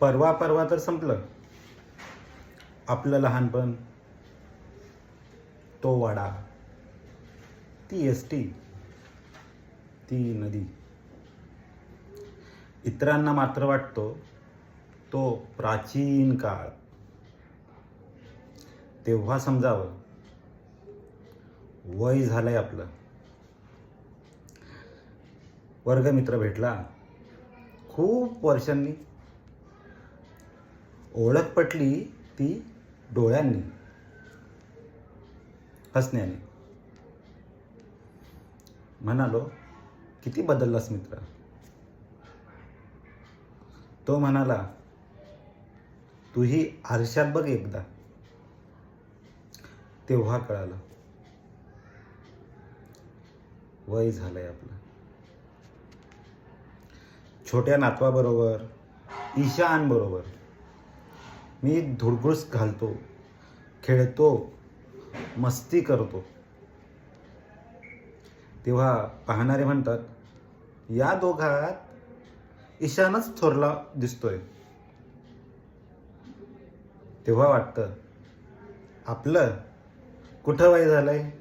परवा परवा तर संपलं. आपलं लहानपण तो वाडा ती एस टी ती नदी. इतरांना मात्र वाटतो तो प्राचीन काळ. तेव्हा समजावं वय झालंय आपलं. वर्गमित्र भेटला. खूप वर्षांनी ओळख पटली ती डोळ्यांनी हसण्याने. म्हणालो किती बदललास मित्र? तो म्हणाला तूही आरशात बघ एकदा. तेव्हा कळालं वय झालंय आपलं. छोट्या नातवाबरोबर ईशानबरोबर मी धुडगुस घालतो खेळतो मस्ती करतो. तेव्हा पाहणारे म्हणतात या दोघात ईशानच थोरला दिसतोय. तेव्हा वाटतं आपलं कुठं वय झालंय?